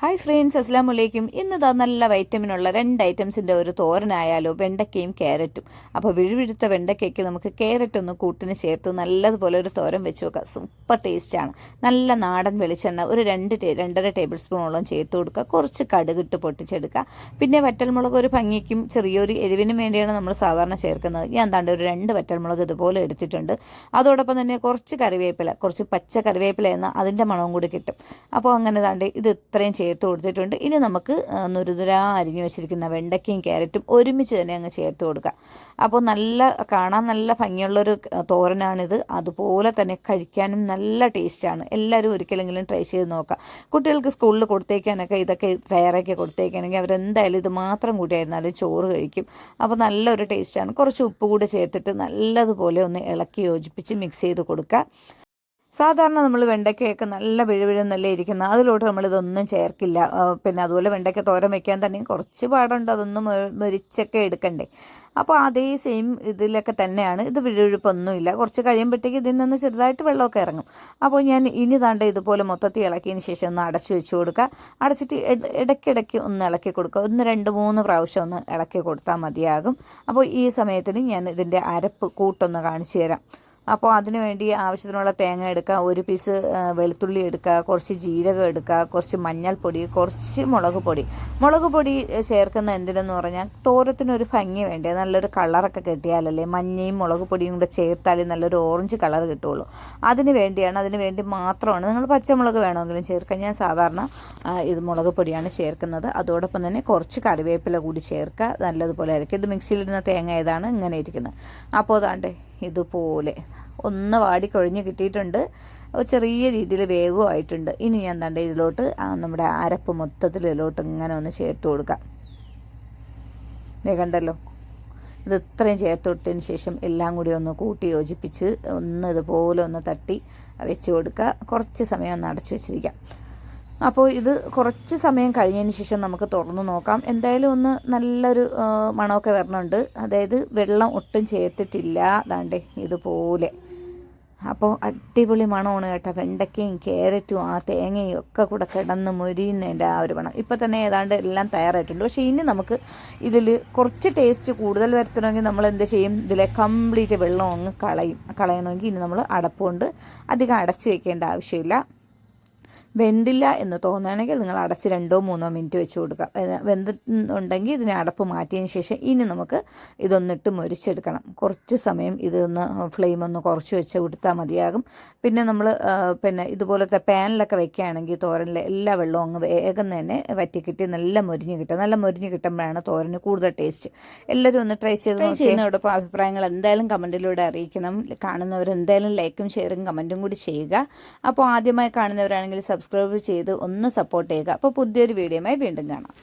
Hi friends അസ്സാം വലൈക്കും ഇന്ന് ഇതാ നല്ല വൈറ്റമിനുള്ള രണ്ട് ഐറ്റംസിന്റെ ഒരു തോരനായാലോ വെണ്ടയ്ക്കയും ക്യാരറ്റും അപ്പോൾ വിഴുവിഴുത്ത വെണ്ടയ്ക്കയ്ക്ക് നമുക്ക് ക്യാരറ്റ് ഒന്ന് കൂട്ടിന് ചേർത്ത് നല്ലതുപോലെ ഒരു തോരൻ വെച്ച് വെക്കുക സൂപ്പർ ടേസ്റ്റാണ് നല്ല നാടൻ വെളിച്ചെണ്ണ ഒരു രണ്ട് രണ്ടര ടേബിൾ സ്പൂണോളം ചേർത്ത് കൊടുക്കുക. കുറച്ച് കടുകിട്ട് പൊട്ടിച്ചെടുക്കുക. പിന്നെ വറ്റൽമുളക് ഒരു ഭംഗിക്കും ചെറിയൊരു എരിവിനും വേണ്ടിയാണ് നമ്മൾ സാധാരണ ചേർക്കുന്നത്. ഞാൻ താണ്ട് ഒരു രണ്ട് വറ്റൽമുളക് ഇതുപോലെ എടുത്തിട്ടുണ്ട്. അതോടൊപ്പം തന്നെ കുറച്ച് കറിവേപ്പില കുറച്ച് പച്ച കറിവേപ്പില എന്ന അതിന്റെ മണവും കൂടി കിട്ടും. അപ്പോൾ അങ്ങനെ താണ്ട് ഇത് ഇത്രയും ചേർത്ത് കൊടുത്തിട്ടുണ്ട്. ഇനി നമുക്ക് നുരുതുരാ അരിഞ്ഞു വെച്ചിരിക്കുന്ന വെണ്ടയ്ക്കയും ക്യാരറ്റും ഒരുമിച്ച് തന്നെ അങ്ങ് ചേർത്ത് കൊടുക്കുക അപ്പോൾ നല്ല കാണാൻ നല്ല ഭംഗിയുള്ളൊരു തോരനാണിത്. അതുപോലെ തന്നെ കഴിക്കാനും നല്ല ടേസ്റ്റാണ്. എല്ലാവരും ഒരിക്കലെങ്കിലും ട്രൈ ചെയ്ത് നോക്കുക കുട്ടികൾക്ക് സ്കൂളിൽ കൊടുത്തേക്കാനൊക്കെ ഇതൊക്കെ തയ്യാറാക്കി കൊടുത്തേക്കാണെങ്കിൽ അവരെന്തായാലും ഇത് മാത്രം കൂട്ടിയായിരുന്നാലും ചോറ് കഴിക്കും. അപ്പോൾ നല്ലൊരു ടേസ്റ്റാണ്. കുറച്ച് ഉപ്പ് കൂടി ചേർത്തിട്ട് നല്ലതുപോലെ ഒന്ന് ഇളക്കി യോജിപ്പിച്ച് മിക്സ് ചെയ്ത് കൊടുക്കുക സാധാരണ നമ്മൾ വെണ്ടയ്ക്കയൊക്കെ നല്ല വിഴുവിഴുന്നല്ലേ ഇരിക്കുന്ന. അതിലോട്ട് നമ്മളിതൊന്നും ചേർക്കില്ല. പിന്നെ അതുപോലെ വെണ്ടയ്ക്ക തോരൻ വയ്ക്കാൻ തന്നെ കുറച്ച് പാടുണ്ട്. അതൊന്നും മരിച്ചൊക്കെ എടുക്കണ്ടേ. അപ്പോൾ അതേ സെയിം ഇതിലൊക്കെ തന്നെയാണ്. ഇത് വിഴുവിഴുപ്പൊന്നുമില്ല കുറച്ച് കഴിയുമ്പോഴത്തേക്ക് ഇതിൽ നിന്ന് ചെറുതായിട്ട് വെള്ളമൊക്കെ ഇറങ്ങും. അപ്പോൾ ഞാൻ ഇനി താണ്ട ഇതുപോലെ മൊത്തത്തിൽ ഇളക്കിയതിന് ശേഷം ഒന്ന് അടച്ചു വെച്ച് കൊടുക്കുക അടച്ചിട്ട് ഇടയ്ക്കിടയ്ക്ക് ഒന്ന് ഇളക്കി കൊടുക്കുക ഒന്ന് രണ്ട് മൂന്ന് പ്രാവശ്യം ഒന്ന് ഇളക്കി കൊടുത്താൽ മതിയാകും. അപ്പോൾ ഈ സമയത്തിന് ഞാൻ ഇതിന്റെ അരപ്പ് കൂട്ടൊന്ന് കാണിച്ചു തരാം. അപ്പോൾ അതിനു വേണ്ടി ആവശ്യത്തിനുള്ള തേങ്ങ എടുക്കുക ഒരു പീസ് വെളുത്തുള്ളി എടുക്കുക കുറച്ച് ജീരകം എടുക്കുക കുറച്ച് മഞ്ഞൾപ്പൊടി കുറച്ച് മുളക് പൊടി. മുളക് പൊടി ചേർക്കുന്ന എന്തിനെന്ന് പറഞ്ഞാൽ തോരത്തിനൊരു ഭംഗി വേണ്ടേ? നല്ലൊരു കളറൊക്കെ കിട്ടിയാലല്ലേ മഞ്ഞയും മുളക് പൊടിയും കൂടെ ചേർത്താലേ നല്ലൊരു ഓറഞ്ച് കളർ കിട്ടുള്ളൂ. അതിന് വേണ്ടിയാണ് അതിന് വേണ്ടി മാത്രമാണ് നിങ്ങൾ പച്ചമുളക് വേണമെങ്കിലും ചേർക്കാം ഞാൻ സാധാരണ ഇത് മുളക് പൊടിയാണ് ചേർക്കുന്നത്. അതോടൊപ്പം തന്നെ കുറച്ച് കറിവേപ്പില കൂടി ചേർക്കുക. നല്ലതുപോലെ ആയിരിക്കും ഇത് മിക്സിയിലിരുന്ന തേങ്ങ ഏതാണ്? ഇങ്ങനെ ഇരിക്കുന്നത്. അപ്പോൾ അതാണ്ട് ഇതുപോലെ. ഒന്ന് വാടിക്കൊഴിഞ്ഞ് കിട്ടിയിട്ടുണ്ട്. ചെറിയ രീതിയിൽ വേഗമായിട്ടുണ്ട് ഇനി ഞാൻ തണ്ട ഇതിലോട്ട് നമ്മുടെ അരപ്പ് മൊത്തത്തിൽ ഇതിലോട്ട് ഇങ്ങനെ ഒന്ന് ചേർത്ത് കൊടുക്കാം. ദേ കണ്ടല്ലോ? ഇത് ഇത്രയും ചേർത്ത് വിട്ടതിന് ശേഷം എല്ലാം കൂടി ഒന്ന് കൂട്ടി യോജിപ്പിച്ച് ഒന്ന് ഇതുപോലെ ഒന്ന് തട്ടി വെച്ച് കൊടുക്കുക. കുറച്ച് സമയം ഒന്ന് അടച്ചു വെച്ചിരിക്കാം. അപ്പോൾ ഇത് കുറച്ച് സമയം കഴിഞ്ഞതിന് ശേഷം നമുക്ക് തുറന്നു നോക്കാം. എന്തായാലും ഒന്ന് നല്ലൊരു മണമൊക്കെ വരണുണ്ട്. അതായത് വെള്ളം ഒട്ടും ചേർത്തിട്ടില്ല അതാണ്ടേ ഇതുപോലെ. അപ്പോൾ അടിപൊളി മണമാണ് കേട്ടോ. വെണ്ടയ്ക്കയും ക്യാരറ്റും ആ തേങ്ങയും ഒക്കെ കൂടെ കിടന്ന് മുരിയുന്നതിന്റെ ആ ഒരു മണം. ഇപ്പോൾ തന്നെ ഏതാണ്ട് എല്ലാം തയ്യാറായിട്ടുണ്ട്. പക്ഷേ ഇനി നമുക്ക് ഇതിൽ കുറച്ച് ടേസ്റ്റ് കൂടുതൽ വരുത്തണമെങ്കിൽ നമ്മൾ എന്ത് ചെയ്യും? ഇതിലെ കംപ്ലീറ്റ് വെള്ളം അങ്ങ് കളയും. കളയണമെങ്കിൽ ഇനി നമ്മൾ അടപ്പുകൊണ്ട് അധികം അടച്ച് വെക്കേണ്ട ആവശ്യമില്ല. വെന്തില്ല എന്ന് തോന്നുകയാണെങ്കിൽ നിങ്ങൾ അടച്ച് രണ്ടോ മൂന്നോ മിനിറ്റ് വെച്ച് കൊടുക്കുക വെന്തുണ്ടെങ്കിൽ ഇതിനെ അടപ്പ് മാറ്റിയതിന് ശേഷം ഇനി നമുക്ക് ഇതൊന്നിട്ട് മുരിച്ചെടുക്കണം. കുറച്ച് സമയം ഇതൊന്ന് ഫ്ലെയിം ഒന്ന് കുറച്ച് വെച്ച് കൊടുത്താൽ മതിയാകും. പിന്നെ നമ്മൾ പിന്നെ ഇതുപോലത്തെ പാനിലൊക്കെ വെക്കുകയാണെങ്കിൽ തോരനിലെ എല്ലാ വെള്ളവും അങ്ങ് വേഗം തന്നെ വറ്റിക്കിട്ടി നല്ല മുരിഞ്ഞ് കിട്ടും. നല്ല മുരിഞ്ഞ് കിട്ടുമ്പോഴാണ് തോരന് കൂടുതൽ ടേസ്റ്റ്. എല്ലാവരും ഒന്ന് ട്രൈ ചെയ്ത് ചെയ്യുന്നതോടൊപ്പം അഭിപ്രായങ്ങൾ എന്തായാലും കമന്റിലൂടെ അറിയിക്കണം. കാണുന്നവർ എന്തായാലും ലൈക്കും ഷെയറും കമന്റും കൂടി ചെയ്യുക. അപ്പോൾ ആദ്യമായി കാണുന്നവരാണെങ്കിൽ സബ്സ്ക്രൈബ് ചെയ്ത് ഒന്ന് സപ്പോർട്ട് ചെയ്യുക. അപ്പോൾ പുതിയൊരു വീഡിയോയുമായി വീണ്ടും കാണാം.